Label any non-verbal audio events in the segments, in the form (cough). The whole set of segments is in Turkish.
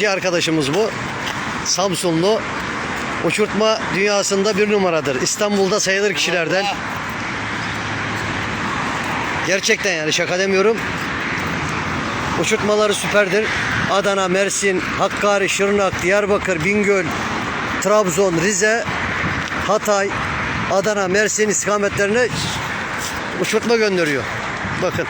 motorcu arkadaşımız bu. Samsunlu. Uçurtma dünyasında bir numaradır. İstanbul'da sayılır kişilerden. Gerçekten yani şaka demiyorum. Uçurtmaları süperdir. Adana, Mersin, Hakkari, Şırnak, Diyarbakır, Bingöl, Trabzon, Rize, Hatay, Adana, Mersin istikametlerine uçurtma gönderiyor. Bakın.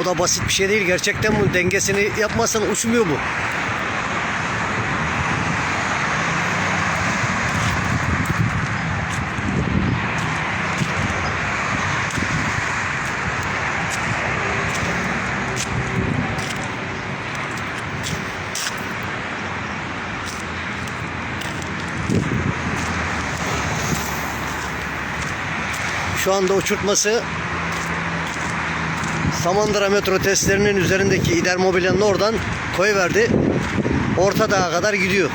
O da basit bir şey değil. Gerçekten bu dengesini yapmazsan uçmuyor bu. Şu anda uçurtması Samandıra metro testlerinin üzerindeki İder Mobilya'nın oradan koyuverdi. Orta Dağ'a kadar gidiyor.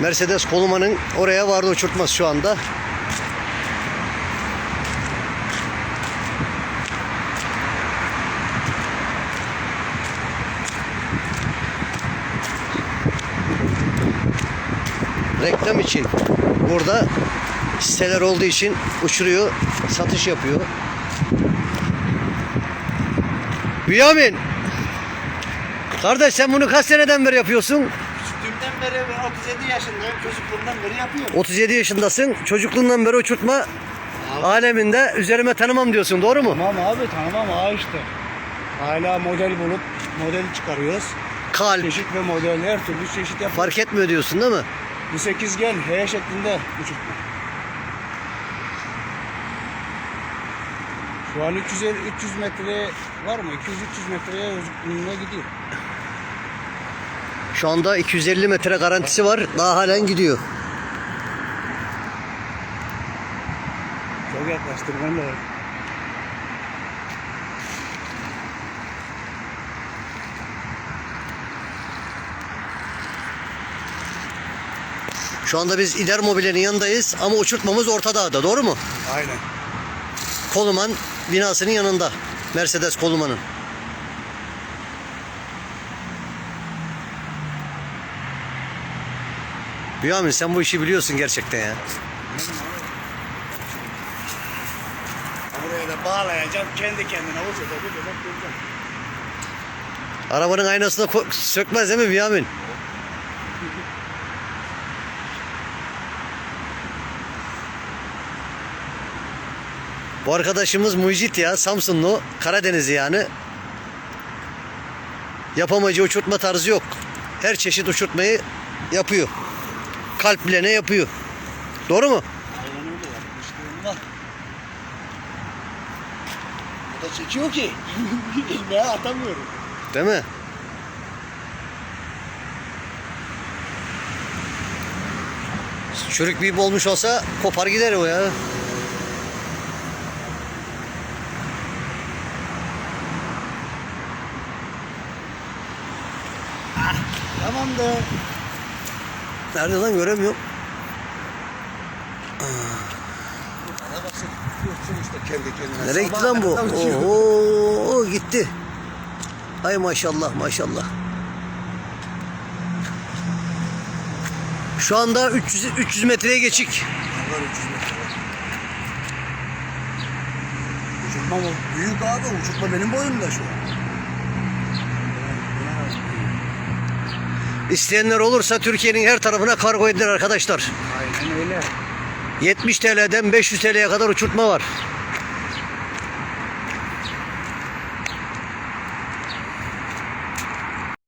Mercedes Koluman'ın oraya vardı uçurtması şu anda. Reklam için burada siteler olduğu için uçuruyor, satış yapıyor. Bünyamin. Kardeş sen bunu kaç seneden beri yapıyorsun? Küçüklüğümden beri ben 37 yaşındayım. Çocukluğumdan beri yapıyorum. 37 yaşındasın. Çocukluğundan beri uçurtma aleminde üzerime tanımam diyorsun. Doğru mu? Tamam abi tamam ha işte. Hala model bulup model çıkarıyoruz. Kalp Çeşit ve model her türlü çeşit yapıyoruz. fark etmiyor diyorsun değil mi? Bu sekizgen H şeklinde uçurtma. Şu an 350 300 metre var mı? 200-300 metreye uzunluğuna gidiyor. Şu anda 250 metre garantisi var. Daha halen gidiyor. Çok yaklaştırman lazım. Şu anda biz İder Mobilya'nın yanındayız ama uçurtmamız Orta Dağ'da. Doğru mu? Aynen. Koluman binasının yanında. Mercedes Koluman'ın. Bünyamin sen bu işi biliyorsun gerçekten ya. Buraya da bağlayacağım. Kendi kendine olsa da bir bebek duracak. Arabanın aynasına sökmez değil mi Bünyamin? Bu arkadaşımız Mucit ya Samsunlu Karadenizli yani. Yapamacı uçurtma tarzı yok. Her çeşit uçurtmayı yapıyor. Kalp bile ne yapıyor. Doğru mu? Aynen öyle yapmışlığım. O da çekiyor ki. (laughs) İlmeğe atamıyorum. Değil mi? Çürük bir olmuş olsa kopar gider o ya. Tamamdır. Nerede lan göremiyorum. İşte kendi kendine. Nereye gitti lan bu? Oho gitti. Hay maşallah maşallah. Şu anda 300 300 metreye geçik. Var 300 metre var. Uçurtma mı? Büyük abi uçurtma benim boyumda şu an. İsteyenler olursa Türkiye'nin her tarafına kargo edilir arkadaşlar. Aynen öyle. 70 TL'den 500 TL'ye kadar uçurtma var.